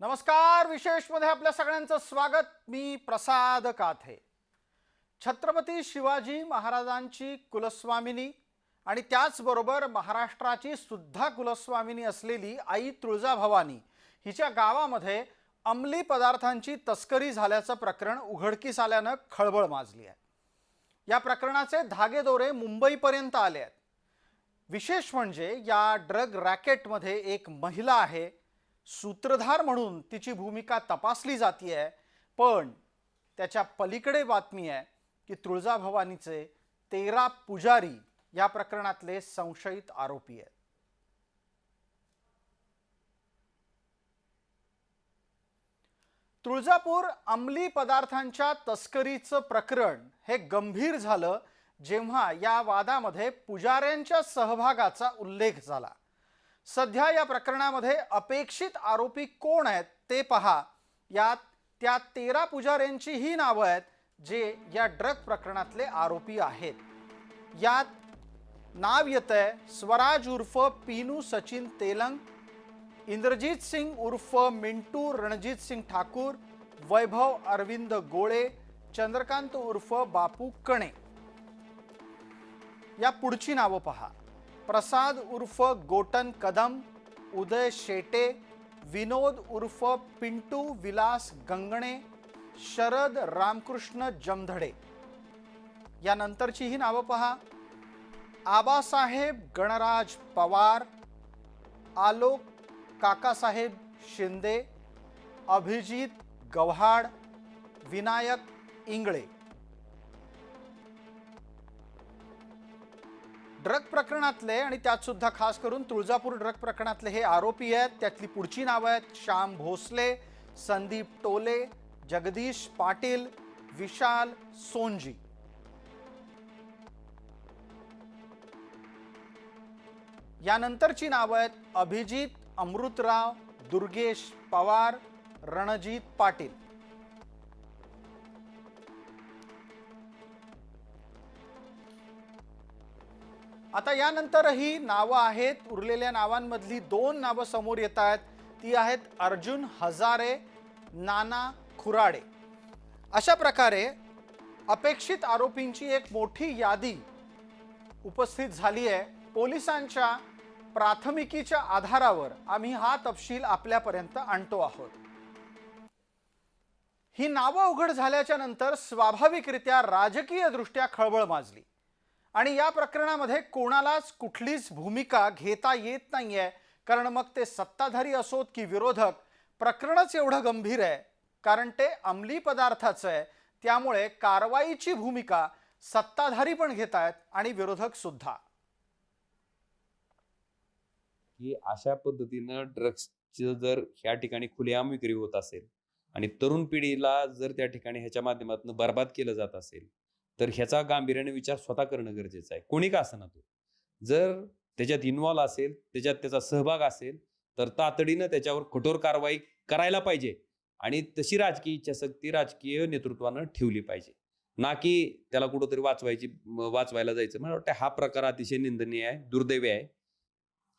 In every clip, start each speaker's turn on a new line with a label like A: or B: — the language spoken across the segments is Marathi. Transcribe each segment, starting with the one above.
A: नमस्कार विशेषमध्ये आपल्या सगळ्यांचं स्वागत. मी प्रसाद काथे. छत्रपती शिवाजी महाराजांची कुलस्वामिनी आणि त्याचबरोबर महाराष्ट्राची सुद्धा कुलस्वामिनी असलेली आई तुळजाभवानी हिच्या गावामध्ये अंमली पदार्थांची तस्करी झाल्याचं प्रकरण उघडकीस आल्यानं खळबळ माजली आहे. या प्रकरणाचे धागेदोरे मुंबईपर्यंत आले आहेत. विशेष म्हणजे या ड्रग रॅकेटमध्ये एक महिला आहे सूत्रधार म्हणून तिची भूमिका तपासली जाते पण त्याच्या पलीकडे बातमी आहे की तुळजाभवानीचे तेरा पुजारी या प्रकरणातले संशयित आरोपी आहेत. तुळजापूर अंमली पदार्थांच्या तस्करीचं प्रकरण हे गंभीर झालं जेव्हा या वादामध्ये पुजाऱ्यांच्या सहभागाचा उल्लेख झाला. सध्या या प्रकरणामध्ये अपेक्षित आरोपी कोण आहेत ते पहा. यात त्या तेरा पुजाऱ्यांची ही नावं आहेत जे या ड्रग प्रकरणातले आरोपी आहेत. यात नाव येत आहे स्वराज उर्फ पीनू सचिन तेलंग इंद्रजीत सिंग उर्फ मिंटू रणजित सिंग ठाकूर वैभव अरविंद गोळे चंद्रकांत उर्फ बापू कणे. या पुढची नावं पहा. प्रसाद उर्फ गोटन कदम उदय शेटे विनोद उर्फ पिंटू विलास गंगणे शरद रामकृष्ण जमधडे. यानंतरचीही नावं पहा. आबासाहेब गणराज पवार आलोक काकासाहेब शिंदे अभिजित गव्हाड विनायक इंगळे. ड्रग प्रकरणातले आणि त्यात सुद्धा खास करून तुळजापूर ड्रग प्रकरणातले हे आरोपी आहेत. त्यातली पुढची नावं आहेत. श्याम भोसले संदीप टोले जगदीश पाटील विशाल सोनजी. यानंतरची नावं आहेत अभिजित अमृतराव दुर्गेश पवार रणजित पाटील. आता यानंतरही नावं आहेत. उरलेल्या नावांमधली दोन नावं समोर येत आहेत. ती आहेत अर्जुन हजारे नाना खुराडे. अशा प्रकारे अपेक्षित आरोपींची एक मोठी यादी उपस्थित झाली आहे. पोलिसांच्या प्राथमिकीच्या आधारावर आम्ही हा तपशील आपल्यापर्यंत आणतो आहोत. ही नावं उघड झाल्याच्यानंतर स्वाभाविकरित्या राजकीय दृष्ट्या खळबळ माजली. आणि या प्रकरणामध्ये कोणालाच कुठलीच भूमिका घेता येत नाहीये. कारण मग ते सत्ताधारी असोत की विरोधक प्रकरणच एवढं गंभीर आहे. कारण ते अंमली पदार्थाचं आहे. त्यामुळे कारवाईची भूमिका सत्ताधारी पण घेत आहेत आणि विरोधक सुद्धा.
B: की अशा पद्धतीनं ड्रग्सचं जर ह्या ठिकाणी खुलेआम विक्री होत असेल आणि तरुण पिढीला जर त्या ठिकाणी ह्याच्या माध्यमातून बर्बाद केलं जात असेल तर ह्याचा गांभीर्याने विचार स्वतः करणं गरजेचं आहे. कोणी का असं तो? जर त्याच्यात इन्व्हॉल्व असेल त्याच्यात त्याचा सहभाग असेल तर तातडीनं त्याच्यावर कठोर कारवाई करायला पाहिजे आणि तशी राजकीय इच्छाशक्ती राजकीय नेतृत्वानं ठेवली पाहिजे. ना की त्याला कुठंतरी वाचवायची वाचवायला जायचं. मला वाटतं हा प्रकार अतिशय निंदनीय आहे दुर्दैवी आहे.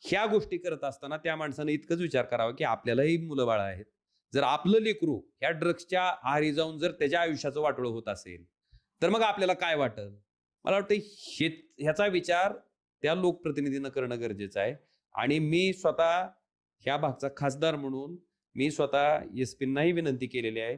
B: ह्या गोष्टी करत असताना त्या माणसानं इतकंच विचार करावा की आपल्यालाही मुलं बाळ आहेत. जर आपलं लेकरू ह्या ड्रग्सच्या आहारी जाऊन जर त्याच्या आयुष्याचं वाटोळं होत असेल तर मग आपल्याला काय वाटल? मला वाटतं हे ह्याचा विचार त्या लोकप्रतिनिधीनं करणं गरजेचं आहे. आणि मी स्वतः ह्या भागचा खासदार म्हणून मी स्वतः एस पींनाही विनंती केलेली आहे.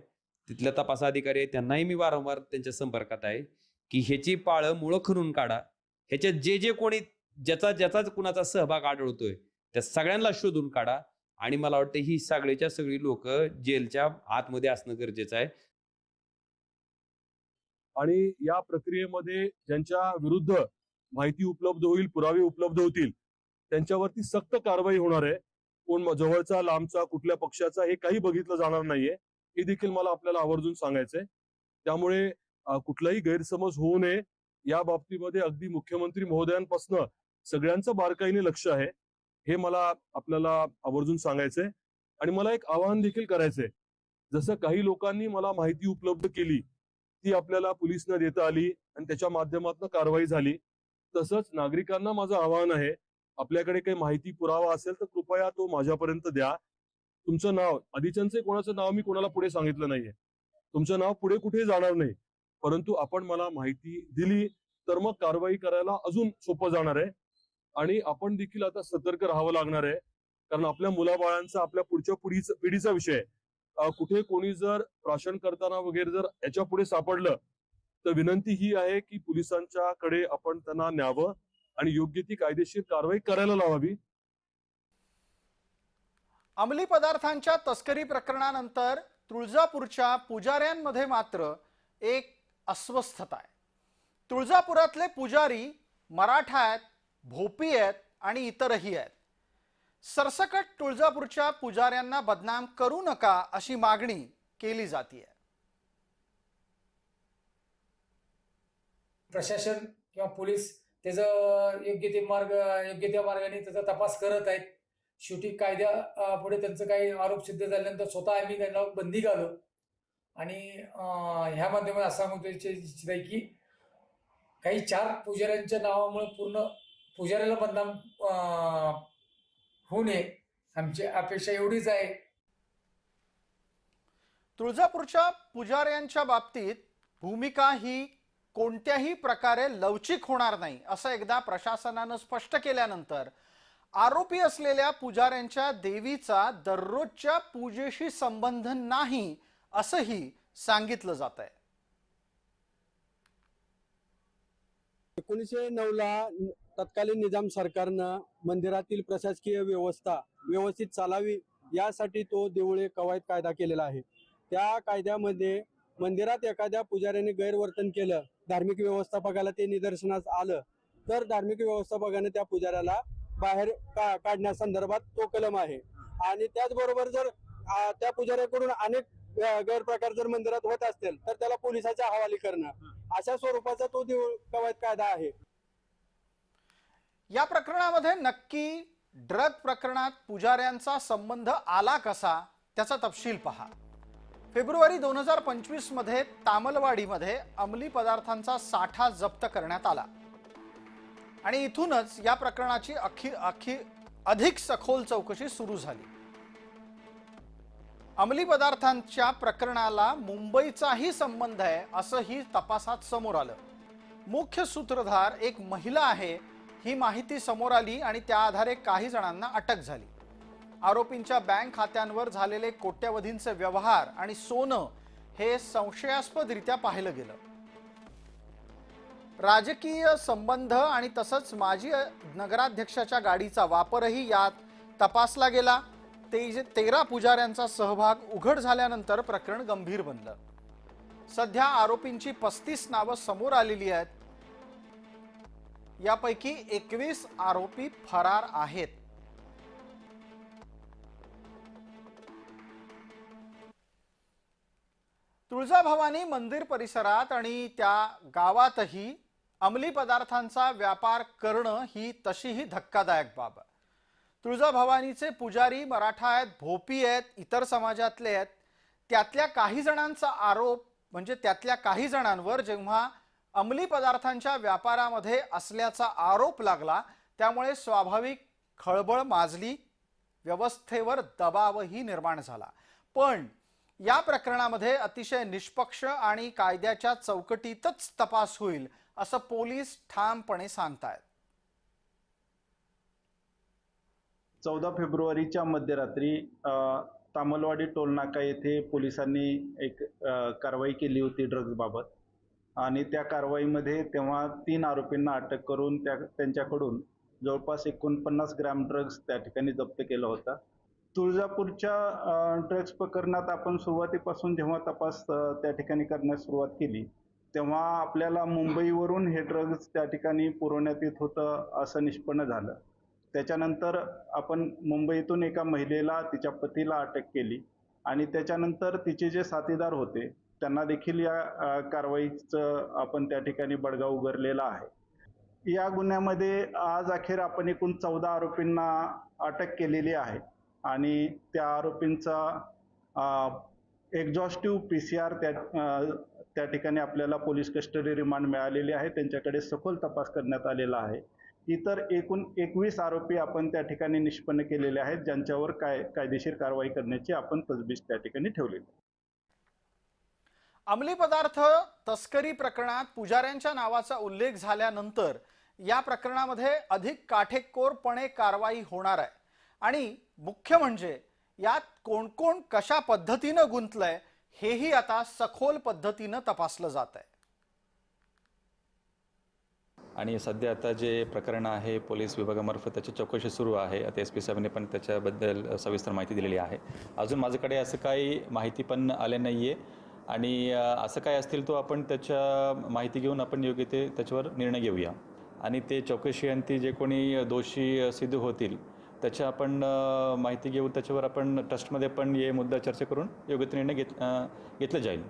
B: तिथल्या तपास अधिकारी आहेत त्यांनाही मी वारंवार त्यांच्या संपर्कात आहे की ह्याची पाळं मुळं खणून काढा. ह्याच्यात जे जे कोणी ज्याचा ज्याचाच कुणाचा सहभाग आढळतोय त्या सगळ्यांना शोधून काढा. आणि मला वाटतं ही सगळीच्या सगळी लोक जेलच्या आतमध्ये असणं गरजेचं आहे.
C: आणि या प्रक्रियेमध्ये ज्यांच्या विरुद्ध माहिती उपलब्ध होईल पुरावे उपलब्ध होतील त्यांच्यावरती सक्त कारवाई होणार आहे. कोण जवळचा लांबचा कुठल्या पक्षाचा हे काही बघितलं जाणार नाहीये. हे देखील मला आपल्याला आवर्जून सांगायचंय. त्यामुळे कुठलाही गैरसमज होऊ नये. या बाबतीमध्ये अगदी मुख्यमंत्री महोदयांपासून सगळ्यांचं बारकाईने लक्ष आहे. हे मला आपल्याला आवर्जून सांगायचंय. आणि मला एक आवाहन देखील करायचंय. जसं काही लोकांनी मला माहिती उपलब्ध केली ती आपल्याला पोलिसनं देता आली आणि त्याच्या माध्यमातून कारवाई झाली. तसंच नागरिकांना माझं आवाहन आहे आपल्याकडे काही माहिती पुरावा असेल तर कृपया तो माझ्यापर्यंत द्या. तुमचं नाव आधीच्यांचे कोणाचं नाव मी कोणाला पुढे सांगितलं नाहीये. तुमचं नाव पुढे कुठे जाणार नाही. परंतु आपण मला माहिती दिली तर मग कारवाई करायला अजून सोपं जाणार आहे. आणि आपण देखील आता सतर्क राहावं लागणार आहे. कारण आपल्या मुलाबाळांचा आपल्या पुढच्या पिढीचा पिढीचा विषय आहे. कुठे कोणी जर प्राशन करताना वगैरे जर याच्यापुढे सापडलं तर विनंती ही आहे की पोलिसांच्या कडे आपण त्यांना न्यावं आणि योग्य ती कायदेशीर कारवाई करायला लावावी.
A: अंमली पदार्थांच्या तस्करी प्रकरणानंतर तुळजापूरच्या पुजाऱ्यांमध्ये मात्र एक अस्वस्थता आहे. तुळजापुरातले पुजारी मराठा आहेत भोपी आहेत आणि इतरही आहेत. सरसकट तुळजापूरच्या पुजाऱ्यांना बदनाम करू नका अशी मागणी केली जाते
D: प्रशासन किंवा पोलीस त्याचं योग्य ते मार्ग योग्य त्या मार्गाने त्याचा तपास करत आहेत. शेवटी कायद्या पुढे त्यांचं काही आरोप सिद्ध झाल्यानंतर स्वतः आम्ही त्यांना बंदी घालो. आणि ह्या माध्यमात असं म्हणतो इच्छित आहे की काही चार पुजाऱ्यांच्या नावामुळे पूर्ण पुजाऱ्याला बदनाम अं, होऊ नये आमची अपेक्षा एवढीच आहे.
A: तुळजापूरच्या पुजाऱ्यांच्या बाबतीत भूमिका ही कोणत्याही प्रकारे लवचिक होणार नाही असं एकदा प्रशासनानं स्पष्ट केल्यानंतर आरोपी असलेल्या पुजाऱ्यांच्या देवीचा दररोजच्या पूजेशी संबंध नाही असंही सांगितलं जात आहे
E: एकोणीसशे नऊला तत्कालीन निजाम सरकारनं मंदिरातील प्रशासकीय व्यवस्था व्यवस्थित चालावी यासाठी तो देवळे कवायत कायदा केलेला आहे. त्या कायद्यामध्ये मंदिरात एखाद्या पुजाऱ्याने गैरवर्तन केलं धार्मिक व्यवस्थापकाला ते निदर्शनास आलं तर धार्मिक व्यवस्थापकाने त्या पुजाऱ्याला बाहेर का काढण्यासंदर्भात तो कलम आहे. आणि त्याचबरोबर जर त्या पुजाऱ्याकडून अनेक गैरप्रकार जर मंदिरात होत असतील तर त्याला पोलिसाच्या हवाली करणं. अशा स्वरूपाचा तो देऊळ कवायत कायदा आहे.
A: या प्रकरणामध्ये नक्की ड्रग प्रकरणात पुजाऱ्यांचा संबंध आला कसा त्याचा तपशील पहा. फेब्रुवारी दोन हजार पंचवीसमध्ये तामलवाडीमध्ये अंमली पदार्थांचा साठा जप्त करण्यात आला. आणि इथूनच या प्रकरणाची अखी अखी अधिक सखोल चौकशी सुरू झाली. अंमली पदार्थांच्या प्रकरणाला मुंबईचाही संबंध आहे असंही तपासात समोर आलं. मुख्य सूत्रधार एक महिला आहे ही माहिती समोर आली आणि त्या आधारे काही जणांना अटक झाली. आरोपींच्या बँक खात्यांवर झालेले कोट्यवधींचे व्यवहार आणि सोनं हे संशयास्पदरित्या पाहिलं गेलं. राजकीय संबंध आणि तसंच माजी नगराध्यक्षाच्या गाडीचा वापरही यात तपासला गेला. ते तेरा पुजाऱ्यांचा सहभाग उघड झाल्यानंतर प्रकरण गंभीर बनलं. सध्या आरोपींची पस्तीस नावं समोर आलेली आहेत. यापैकी एकवीस आरोपी फरार आहेत तुळजाभवानी मंदिर परिसरात आणि त्या गावातही अंमली पदार्थांचा व्यापार करणं ही तशीही धक्कादायक बाब आहे. तुळजाभवानीचे पुजारी मराठा आहेत भोपी आहेत इतर समाजातले आहेत त्यातल्या काही जणांचा आरोप म्हणजे त्यातल्या काही जणांवर जेव्हा अंमली पदार्थांच्या व्यापारामध्ये असल्याचा आरोप लागला त्यामुळे स्वाभाविक खळबळ माजली व्यवस्थेवर दबावही निर्माण झाला. पण या प्रकरणामध्ये अतिशय निष्पक्ष आणि कायद्याच्या चौकटीतच तपास होईल असं पोलीस ठामपणे सांगतायत.
F: चौदा फेब्रुवारीच्या मध्यरात्री तामलवाडी टोलनाका येथे पोलिसांनी एक कारवाई केली होती ड्रग्जबाबत. आणि त्या कारवाईमध्ये तेव्हा तीन आरोपींना अटक करून त्या त्यांच्याकडून जवळपास एकोणपन्नास ग्रॅम ड्रग्ज त्या ठिकाणी जप्त केला होता. तुळजापूरच्या ड्रग्ज प्रकरणात आपण सुरुवातीपासून जेव्हा तपास त्या ठिकाणी करण्यास सुरुवात केली तेव्हा आपल्याला मुंबईवरून हे ड्रग्ज त्या ठिकाणी पुरवण्यात येत होतं असं निष्पन्न झालं. त्याच्यानंतर आपण मुंबईतून एका महिलेला तिच्या पतीला अटक केली आणि त्याच्यानंतर तिचे जे साथीदार होते त्यांना देखील या कारवाईचं आपण त्या ठिकाणी बडगा उघडलेला आहे. या गुन्ह्यामध्ये आज अखेर आपण एकूण चौदा आरोपींना अटक केलेली आहे. आणि त्या आरोपींचा एक्झॉस्टिव्ह पी सी आर त्या त्या ठिकाणी आपल्याला पोलीस कस्टडी रिमांड मिळालेली आहे. त्यांच्याकडे सखोल तपास करण्यात आलेला आहे. इतर एकूण एकवीस आरोपी आपण त्या ठिकाणी निष्पन्न केलेले आहेत ज्यांच्यावर काय कायदेशीर कारवाई करण्याची आपण तजवीज त्या ठिकाणी ठेवलेली आहे.
A: अंमली पदार्थ तस्करी प्रकरणात पुजाऱ्यांच्या नावाचा उल्लेख झाल्यानंतर या प्रकरणामध्ये अधिक काठेकोरपणे कारवाई होणार आहे. आणि मुख्य म्हणजे यात कोण कोण कशा पद्धतीनं गुंतलंय हेही आता सखोल पद्धतीनं तपासलं जात आहे
G: आणि सध्या आता जे प्रकरण आहे पोलीस विभागामार्फत त्याची चौकशी सुरू आहे. आता एस पी साहेबांनी पण त्याच्याबद्दल सविस्तर माहिती दिलेली आहे. अजून माझ्याकडे असं काही माहिती पण आले नाही आहे आणि असं काय असतील तो आपण त्याच्या माहिती घेऊन आपण योग्य ते त्याच्यावर निर्णय घेऊया. आणि ते चौकशी अंती जे कोणी दोषी सिद्ध होतील त्याच्या आपण माहिती घेऊ त्याच्यावर आपण ट्रस्टमध्ये पण हे मुद्दा चर्चा करून योग्य ते निर्णय घेत घेतला जाईल.